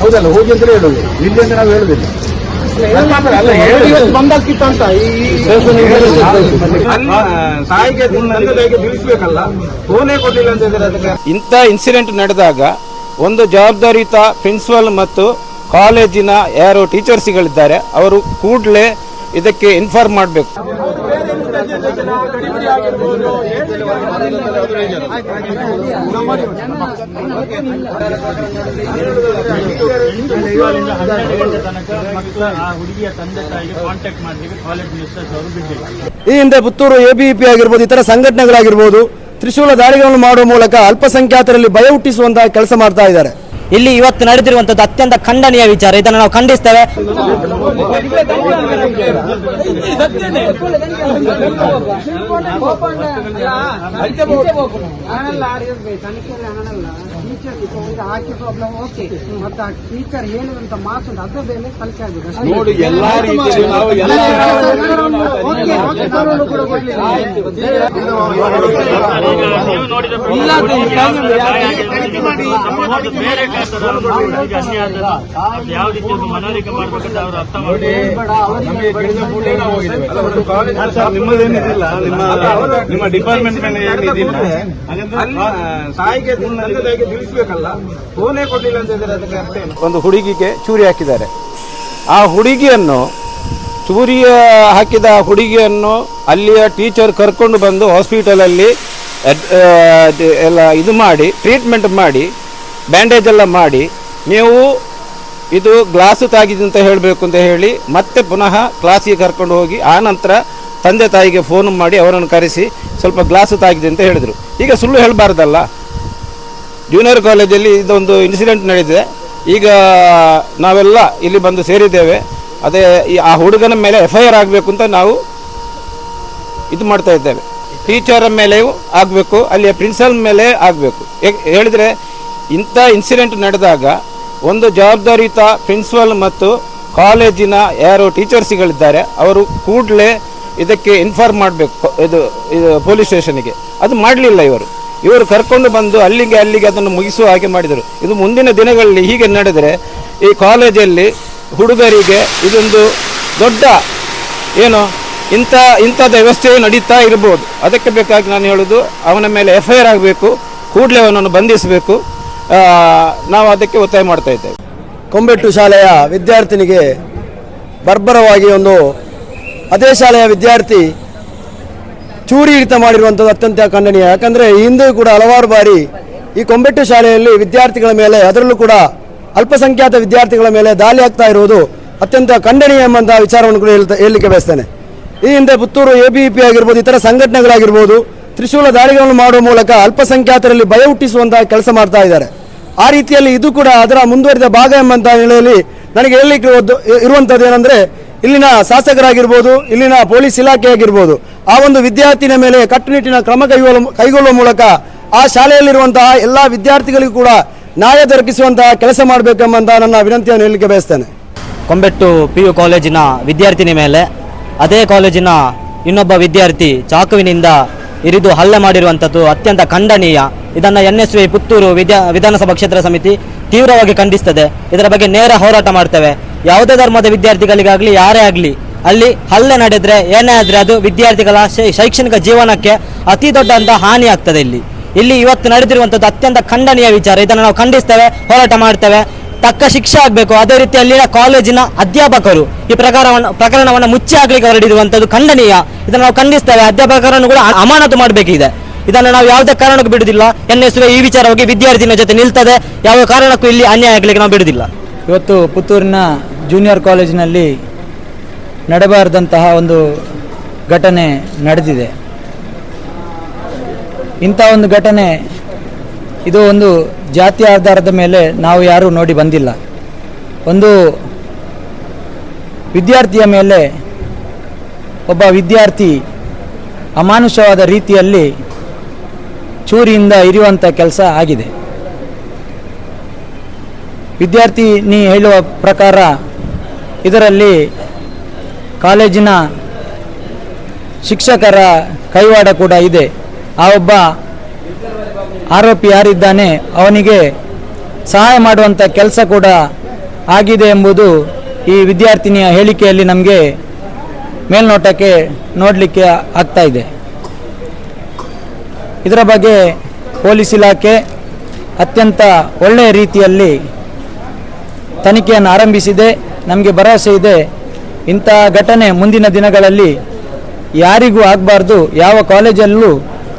ಹೌದಲ್ಲ ಹೋಗಿ ಅಂತ ಹೇಳುದು. ಇಲ್ಲಿ ಅಂತ ನಾವು ಹೇಳುದಿಲ್ಲ. ಇಂತ ಅಂತ ತಿಳಿಸ್ಬೇಕಲ್ಲ ಫೋನೇ ಕೊಟ್ಟಿಲ್ಲ ಅಂತ ಹೇಳಿದ್ರೆ ಅದಕ್ಕೆ. ಇಂಥ ಇನ್ಸಿಡೆಂಟ್ ನಡೆದಾಗ ಒಂದು ಜವಾಬ್ದಾರಿಯುತ ಪ್ರಿನ್ಸಿಪಲ್ ಮತ್ತು ಕಾಲೇಜಿನ ಯಾರು ಟೀಚರ್ಸ್ಗಳಿದ್ದಾರೆ ಅವರು ಕೂಡಲೇ ಇದಕ್ಕೆ ಇನ್ಫಾರ್ಮ್ ಮಾಡಬೇಕು. ಹನ್ನೆರಡು ತನಕ ಮಕ್ಕಳ ಆ ಹುಡುಗಿಯ ತಂದೆ ತಾಯಿಗೆ ಕಾಂಟ್ಯಾಕ್ಟ್ ಕಾಲೇಜ್ ಅವರು ಈ ಹಿಂದೆ ಪುತ್ತೂರು ಎಬಿಇಪಿ ಆಗಿರ್ಬೋದು, ಇತರ ಸಂಘಟನೆಗಳಾಗಿರ್ಬೋದು, ತ್ರಿಶೂಲ ದಾಳಿಗಳನ್ನು ಮಾಡುವ ಮೂಲಕ ಅಲ್ಪಸಂಖ್ಯಾತರಲ್ಲಿ ಭಯ ಹುಟ್ಟಿಸುವಂತಹ ಕೆಲಸ ಮಾಡ್ತಾ ಇದ್ದಾರೆ. ಇಲ್ಲಿ ಇವತ್ತು ನಡೆದಿರುವಂತದ್ದು ಅತ್ಯಂತ ಖಂಡನೀಯ ವಿಚಾರ. ಇದನ್ನು ನಾವು ಖಂಡಿಸ್ತೇವೆ. ನೋಡಿ ಎಲ್ಲಾ ರೀತಿಯಲ್ಲಿ ನಾವು ಎಲ್ಲ ಓಕೆ, ಅನ್ಯಾಯ ಯಾವ ರೀತಿ ಒಂದು ಮನವರಿಕೆ ಮಾಡಬೇಕಂತ ಅವರು ಅರ್ಥ ಮಾಡಿ ನಿಮ್ಮದೇನಿದಿಲ್ಲ? ನಿಮ್ಮ ನಿಮ್ಮ ಡಿಪಾರ್ಟ್ಮೆಂಟ್ ಮೇಲೆ ಏನಿದಿಲ್ಲ? ಹಾಗಂದ್ರೆ ಸಾಯಿಗೆ ತಂದೆಗೆ ತಿಳಿಸ್ಬೇಕಲ್ಲ ಫೋನೇ ಕೊಟ್ಟಿಲ್ಲ ಅಂತ ಹೇಳಿದ್ರೆ ಅದಕ್ಕೆ ಅರ್ಥ ಏನು? ಒಂದು ಹುಡುಗಿಗೆ ಚೂರಿ ಹಾಕಿದ್ದಾರೆ. ಆ ಹುಡುಗಿಯನ್ನು ಚೂರಿ ಹಾಕಿದ ಹುಡುಗಿಯನ್ನು ಅಲ್ಲಿಯ ಟೀಚರ್ ಕರ್ಕೊಂಡು ಬಂದು ಹಾಸ್ಪಿಟಲಲ್ಲಿ ಎಲ್ಲ ಇದು ಮಾಡಿ ಟ್ರೀಟ್ಮೆಂಟ್ ಮಾಡಿ ಬ್ಯಾಂಡೇಜ್ ಎಲ್ಲ ಮಾಡಿ ನೀವು ಇದು ಗ್ಲಾಸು ತಾಗಿದೆ ಅಂತ ಹೇಳಬೇಕು ಅಂತ ಹೇಳಿ ಮತ್ತೆ ಪುನಃ ಕ್ಲಾಸಿಗೆ ಕರ್ಕೊಂಡು ಹೋಗಿ ಆನಂತರ ನಂತರ ತಂದೆ ತಾಯಿಗೆ ಫೋನ್ ಮಾಡಿ ಅವರನ್ನು ಕರೆಸಿ ಸ್ವಲ್ಪ ಗ್ಲಾಸು ತಾಗಿದೆ ಅಂತ ಹೇಳಿದರು. ಈಗ ಸುಳ್ಳು ಹೇಳಬಾರ್ದಲ್ಲ. ಜೂನಿಯರ್ ಕಾಲೇಜಲ್ಲಿ ಇದೊಂದು ಇನ್ಸಿಡೆಂಟ್ ನಡೆದಿದೆ. ಈಗ ನಾವೆಲ್ಲ ಇಲ್ಲಿ ಬಂದು ಸೇರಿದ್ದೇವೆ. ಅದೇ ಆ ಹುಡುಗನ ಮೇಲೆ ಎಫ್ ಐ ಆರ್ ಆಗಬೇಕು ಅಂತ ನಾವು ಇದು ಮಾಡ್ತಾ ಇದ್ದೇವೆ. ಟೀಚರ್ ಮೇಲೆಯೂ ಆಗಬೇಕು, ಅಲ್ಲಿಯ ಪ್ರಿನ್ಸಿಪಲ್ ಮೇಲೆ ಆಗಬೇಕು. ಹೇಳಿದರೆ ಇಂಥ ಇನ್ಸಿಡೆಂಟ್ ನಡೆದಾಗ ಒಂದು ಜವಾಬ್ದಾರಿಯುತ ಪ್ರಿನ್ಸಿಪಲ್ ಮತ್ತು ಕಾಲೇಜಿನ ಯಾರು ಟೀಚರ್ಸ್ಗಳಿದ್ದಾರೆ ಅವರು ಕೂಡಲೇ ಇದಕ್ಕೆ ಇನ್ಫಾರ್ಮ್ ಮಾಡಬೇಕು ಇದು ಇದು ಪೊಲೀಸ್ ಸ್ಟೇಷನ್ಗೆ ಅದು ಮಾಡಲಿಲ್ಲ ಇವರು. ಇವರು ಕರ್ಕೊಂಡು ಬಂದು ಅಲ್ಲಿಗೆ ಅಲ್ಲಿಗೆ ಅದನ್ನು ಮುಗಿಸುವ ಹಾಗೆ ಮಾಡಿದರು. ಇದು ಮುಂದಿನ ದಿನಗಳಲ್ಲಿ ಹೀಗೆ ನಡೆದರೆ ಈ ಕಾಲೇಜಲ್ಲಿ ಹುಡುಗರಿಗೆ ಇದೊಂದು ದೊಡ್ಡ ಏನು, ಇಂಥ, ಇಂಥದ್ದು ವ್ಯವಸ್ಥೆಯು ನಡೀತಾ ಇರ್ಬೋದು. ಅದಕ್ಕೆ ಬೇಕಾಗಿ ನಾನು ಹೇಳೋದು ಅವನ ಮೇಲೆ ಎಫ್ ಆಗಬೇಕು, ಕೂಡಲೇ ಅವನನ್ನು ಬಂಧಿಸಬೇಕು. ನಾವು ಅದಕ್ಕೆ ಒತ್ತಾಯ ಮಾಡ್ತಾ ಇದ್ದೇವೆ. ಕೊಂಬೆಟ್ಟು ಶಾಲೆಯ ವಿದ್ಯಾರ್ಥಿನಿಗೆ ಬರ್ಬರವಾಗಿ ಒಂದು ಅದೇ ಶಾಲೆಯ ವಿದ್ಯಾರ್ಥಿ ಚೂರಿ ಹಿಡಿತ ಮಾಡಿರುವಂಥದ್ದು ಅತ್ಯಂತ ಖಂಡನೀಯ. ಯಾಕಂದರೆ ಹಿಂದೆ ಕೂಡ ಹಲವಾರು ಬಾರಿ ಈ ಕೊಂಬೆಟ್ಟು ಶಾಲೆಯಲ್ಲಿ ವಿದ್ಯಾರ್ಥಿಗಳ ಮೇಲೆ, ಅದರಲ್ಲೂ ಕೂಡ ಅಲ್ಪಸಂಖ್ಯಾತ ವಿದ್ಯಾರ್ಥಿಗಳ ಮೇಲೆ ದಾಳಿ ಆಗ್ತಾ ಇರುವುದು ಅತ್ಯಂತ ಖಂಡನೀಯ ಎಂಬಂತಹ ವಿಚಾರವನ್ನು ಕೂಡ ಹೇಳ್ತಾ ಹೇಳಲಿಕ್ಕೆ ಬಯಸ್ತೇನೆ. ಈ ಹಿಂದೆ ಪುತ್ತೂರು ಎ ಬಿ ಪಿ ಆಗಿರ್ಬೋದು, ಇತರ ಸಂಘಟನೆಗಳಾಗಿರ್ಬೋದು ತ್ರಿಶೂಲ ದಾಳಿಗಳನ್ನು ಮಾಡುವ ಮೂಲಕ ಅಲ್ಪಸಂಖ್ಯಾತರಲ್ಲಿ ಭಯ ಹುಟ್ಟಿಸುವಂತಹ ಕೆಲಸ ಮಾಡ್ತಾ ಇದ್ದಾರೆ. ಆ ರೀತಿಯಲ್ಲಿ ಇದು ಕೂಡ ಅದರ ಮುಂದುವರಿದ ಭಾಗ ಎಂಬಂತಹ ಹಿನ್ನೆಲೆಯಲ್ಲಿ ನನಗೆ ಹೇಳಲಿಕ್ಕೆ ಇರುವಂಥದ್ದು ಏನಂದ್ರೆ, ಇಲ್ಲಿನ ಶಾಸಕರಾಗಿರ್ಬೋದು, ಇಲ್ಲಿನ ಪೊಲೀಸ್ ಇಲಾಖೆ ಆಗಿರ್ಬೋದು ಆ ಒಂದು ವಿದ್ಯಾರ್ಥಿನ ಮೇಲೆ ಕಟ್ಟುನಿಟ್ಟಿನ ಕ್ರಮ ಕೈಗೊಳ್ಳುವ ಕೈಗೊಳ್ಳುವ ಮೂಲಕ ಆ ಶಾಲೆಯಲ್ಲಿರುವಂತಹ ಎಲ್ಲ ವಿದ್ಯಾರ್ಥಿಗಳಿಗೂ ಕೂಡ ನ್ಯಾಯ ದೊರಕಿಸುವಂತಹ ಕೆಲಸ ಮಾಡಬೇಕೆಂಬಂತಹ ನನ್ನ ವಿನಂತಿಯನ್ನು ಹೇಳಲಿಕ್ಕೆ ಬಯಸ್ತೇನೆ. ಕೊಂಬೆಟ್ಟು ಪಿ ಯು ಕಾಲೇಜಿನ ವಿದ್ಯಾರ್ಥಿನಿ ಮೇಲೆ, ಅದೇ ಕಾಲೇಜಿನ ಇನ್ನೊಬ್ಬ ವಿದ್ಯಾರ್ಥಿ ಚಾಕುವಿನಿಂದ ಇರಿದು ಹಲ್ಲೆ ಮಾಡಿರುವಂಥದ್ದು ಅತ್ಯಂತ ಖಂಡನೀಯ. ಇದನ್ನು ಎನ್ ಎಸ್ ವಿ ಪುತ್ತೂರು ವಿದ್ಯಾ, ವಿಧಾನಸಭಾ ಕ್ಷೇತ್ರ ಸಮಿತಿ ತೀವ್ರವಾಗಿ ಖಂಡಿಸ್ತದೆ. ಇದರ ಬಗ್ಗೆ ನೇರ ಹೋರಾಟ ಮಾಡ್ತೇವೆ. ಯಾವುದೇ ಧರ್ಮದ ವಿದ್ಯಾರ್ಥಿಗಳಿಗಾಗಲಿ, ಯಾರೇ ಆಗಲಿ, ಅಲ್ಲಿ ಹಲ್ಲೆ ನಡೆದ್ರೆ ಏನೇ ಆದರೆ ಅದು ವಿದ್ಯಾರ್ಥಿಗಳ ಶೈಕ್ಷಣಿಕ ಜೀವನಕ್ಕೆ ಅತಿ ದೊಡ್ಡಂತ ಹಾನಿ ಆಗ್ತದೆ ಇಲ್ಲಿ. ಇಲ್ಲಿ ಇವತ್ತು ನಡೆದಿರುವಂಥದ್ದು ಅತ್ಯಂತ ಖಂಡನೀಯ ವಿಚಾರ. ಇದನ್ನು ನಾವು ಖಂಡಿಸ್ತೇವೆ, ಹೋರಾಟ ಮಾಡ್ತೇವೆ. ತಕ್ಕ ಶಿಕ್ಷೆ ಆಗಬೇಕು. ಅದೇ ರೀತಿ ಅಲ್ಲಿನ ಕಾಲೇಜಿನ ಅಧ್ಯಾಪಕರು ಈ ಪ್ರಕಾರವನ್ನು, ಪ್ರಕರಣವನ್ನು ಮುಚ್ಚಿ ಆಗ್ಲಿಕ್ಕೆ ಹೊರಡಿರುವಂಥದ್ದು ಖಂಡನೀಯ. ಇದನ್ನು ನಾವು ಖಂಡಿಸ್ತೇವೆ. ಅಧ್ಯಾಪಕರನ್ನು ಕೂಡ ಅಮಾನತು ಮಾಡಬೇಕಿದೆ. ಇದನ್ನು ನಾವು ಯಾವುದೇ ಕಾರಣಕ್ಕೂ ಬಿಡುವುದಿಲ್ಲ. ಎನ್ ಎಸ್ ಈ ವಿಚಾರವಾಗಿ ವಿದ್ಯಾರ್ಥಿನ ಜೊತೆ ನಿಲ್ತದೆ. ಯಾವ ಕಾರಣಕ್ಕೂ ಇಲ್ಲಿ ಅನ್ಯಾಯ ಆಗಲಿಕ್ಕೆ ನಾವು ಬಿಡುವುದಿಲ್ಲ. ಇವತ್ತು ಪುತ್ತೂರಿನ ಜೂನಿಯರ್ ಕಾಲೇಜಿನಲ್ಲಿ ನಡೆಬಾರದಂತಹ ಒಂದು ಘಟನೆ ನಡೆದಿದೆ. ಇಂಥ ಒಂದು ಘಟನೆ, ಇದು ಒಂದು ಜಾತಿ ಆಧಾರದ ಮೇಲೆ ನಾವು ಯಾರೂ ನೋಡಿ ಬಂದಿಲ್ಲ. ಒಂದು ವಿದ್ಯಾರ್ಥಿಯ ಮೇಲೆ ಒಬ್ಬ ವಿದ್ಯಾರ್ಥಿ ಅಮಾನುಷವಾದ ರೀತಿಯಲ್ಲಿ ಚೂರಿಯಿಂದ ಇರುವಂಥ ಕೆಲಸ ಆಗಿದೆ. ವಿದ್ಯಾರ್ಥಿ ನೀ ಹೇಳುವ ಪ್ರಕಾರ ಇದರಲ್ಲಿ ಕಾಲೇಜಿನ ಶಿಕ್ಷಕರ ಕೈವಾಡ ಕೂಡ ಇದೆ. ಆ ಒಬ್ಬ ಆರೋಪಿ ಯಾರಿದ್ದಾನೆ ಅವನಿಗೆ ಸಹಾಯ ಮಾಡುವಂಥ ಕೆಲಸ ಕೂಡ ಆಗಿದೆ ಎಂಬುದು ಈ ವಿದ್ಯಾರ್ಥಿನಿಯ ಹೇಳಿಕೆಯಲ್ಲಿ ನಮಗೆ ಮೇಲ್ನೋಟಕ್ಕೆ ನೋಡಲಿಕ್ಕೆ ಆಗ್ತಾ ಇದೆ. ಇದರ ಬಗ್ಗೆ ಪೊಲೀಸ್ ಇಲಾಖೆ ಅತ್ಯಂತ ಒಳ್ಳೆಯ ರೀತಿಯಲ್ಲಿ ತನಿಖೆಯನ್ನು ಆರಂಭಿಸಿದೆ. ನಮಗೆ ಭರವಸೆ ಇದೆ. ಇಂಥ ಘಟನೆ ಮುಂದಿನ ದಿನಗಳಲ್ಲಿ ಯಾರಿಗೂ ಆಗಬಾರ್ದು. ಯಾವ ಕಾಲೇಜಲ್ಲೂ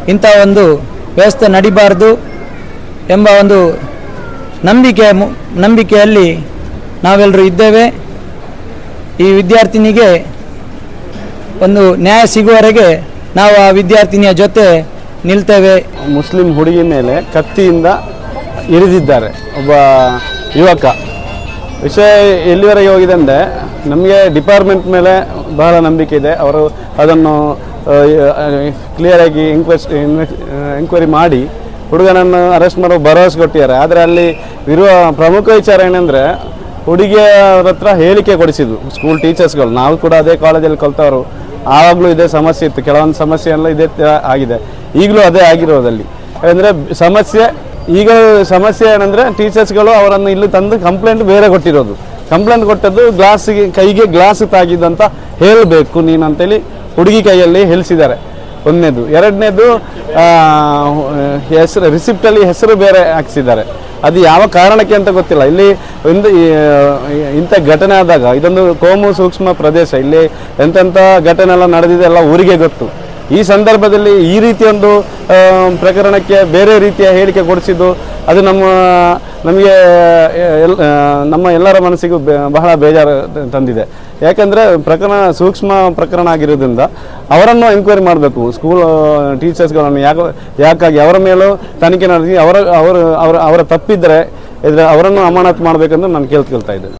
ಇಂಥ ಒಂದು ವ್ಯವಸ್ಥೆ ನಡಿಬಾರದು ಎಂಬ ಒಂದು ನಂಬಿಕೆ ನಂಬಿಕೆಯಲ್ಲಿ ನಾವೆಲ್ಲರೂ ಇದ್ದೇವೆ. ಈ ವಿದ್ಯಾರ್ಥಿನಿಗೆ ಒಂದು ನ್ಯಾಯ ಸಿಗುವವರೆಗೆ ನಾವು ಆ ವಿದ್ಯಾರ್ಥಿನಿಯ ಜೊತೆ ನಿಲ್ತೇವೆ. ಮುಸ್ಲಿಂ ಹುಡುಗಿ ಮೇಲೆ ಕತ್ತಿಯಿಂದ ಇರಿದಿದ್ದಾರೆ ಒಬ್ಬ ಯುವಕ. ವಿಷಯ ಎಲ್ಲಿವರೆಗೆ ಹೋಗಿದೆ ಅಂದರೆ ನಮಗೆ ಡಿಪಾರ್ಟ್ಮೆಂಟ್ ಮೇಲೆ ಬಹಳ ನಂಬಿಕೆ ಇದೆ. ಅವರು ಅದನ್ನು ಕ್ಲಿಯರಾಗಿ ಇನ್ಕ್ವೆಸ್ಟ್ ಎನ್ಕ್ವೈರಿ ಮಾಡಿ ಹುಡುಗನನ್ನು ಅರೆಸ್ಟ್ ಮಾಡೋ ಭರವಸೆ ಕೊಟ್ಟಿದ್ದಾರೆ. ಆದರೆ ಅಲ್ಲಿ ಇರುವ ಪ್ರಮುಖ ವಿಚಾರ ಏನಂದರೆ ಹುಡುಗಿಯವ್ರ ಹತ್ರ ಹೇಳಿಕೆ ಕೊಡಿಸಿದ್ವು ಸ್ಕೂಲ್ ಟೀಚರ್ಸ್ಗಳು ನಾವು ಕೂಡ ಅದೇ ಕಾಲೇಜಲ್ಲಿ ಕಲ್ತವರು. ಆವಾಗಲೂ ಇದೇ ಸಮಸ್ಯೆ ಇತ್ತು. ಕೆಲವೊಂದು ಸಮಸ್ಯೆ ಎಲ್ಲ ಇದೇ ಆಗಿದೆ. ಈಗಲೂ ಅದೇ ಆಗಿರೋದಲ್ಲಿ. ಯಾಕಂದರೆ ಸಮಸ್ಯೆ, ಈಗ ಸಮಸ್ಯೆ ಏನಂದರೆ ಟೀಚರ್ಸ್ಗಳು ಅವರನ್ನು ಇಲ್ಲಿ ತಂದು ಕಂಪ್ಲೇಂಟ್ ಬೇರೆ ಕೊಟ್ಟಿರೋದು. ಕಂಪ್ಲೇಂಟ್ ಕೊಟ್ಟದ್ದು ಗ್ಲಾಸಿಗೆ ಕೈಗೆ ಗ್ಲಾಸ್ ತಾಗಿದ್ದಂತ ಹೇಳಬೇಕು ನೀನು ಅಂತೇಳಿ ಹುಡುಗಿ ಕೈಯಲ್ಲಿ ಹೆಲ್ಸಿದ್ದಾರೆ ಒಂದನೇದು. ಎರಡನೇದು ಹೆಸರು ರಿಸಿಪ್ಟಲ್ಲಿ ಹೆಸರು ಬೇರೆ ಹಾಕ್ಸಿದ್ದಾರೆ. ಅದು ಯಾವ ಕಾರಣಕ್ಕೆ ಅಂತ ಗೊತ್ತಿಲ್ಲ. ಇಲ್ಲಿ ಒಂದು ಇಂಥ ಘಟನೆ ಆದಾಗ, ಇದೊಂದು ಕೋಮು ಸೂಕ್ಷ್ಮ ಪ್ರದೇಶ. ಇಲ್ಲಿ ಎಂತೆಂಥ ಘಟನೆ ಎಲ್ಲ ನಡೆದಿದೆ ಎಲ್ಲ ಊರಿಗೆ ಗೊತ್ತು. ಈ ಸಂದರ್ಭದಲ್ಲಿ ಈ ರೀತಿಯ ಒಂದು ಪ್ರಕರಣಕ್ಕೆ ಬೇರೆ ರೀತಿಯ ಹೇಳಿಕೆ ಕೊಡಿಸಿದ್ದು, ಅದು ನಮ್ಮ, ನಮಗೆ ಎಲ್ ನಮ್ಮ ಎಲ್ಲರ ಮನಸ್ಸಿಗೂ ಬಹಳ ಬೇಜಾರು ತಂದಿದೆ. ಯಾಕಂದರೆ ಪ್ರಕರಣ, ಸೂಕ್ಷ್ಮ ಪ್ರಕರಣ ಆಗಿರೋದ್ರಿಂದ ಅವರನ್ನು ಎಂಕ್ವೈರಿ ಮಾಡಬೇಕು. ಸ್ಕೂಲ್ ಟೀಚರ್ಸ್ಗಳನ್ನು ಯಾಕೆ, ಯಾಕಾಗಿ ಅವರ ಮೇಲೂ ತನಿಖೆ ನಡೆಸಿ, ಅವರ, ಅವರು, ಅವರ ಅವರ ತಪ್ಪಿದ್ದರೆ ಇದ್ರೆ ಅವರನ್ನು ಅಮಾನತು ಮಾಡಬೇಕಂತ ನಾನು ಕೇಳ್ಕೊಳ್ತಾ ಇದ್ದೇನೆ.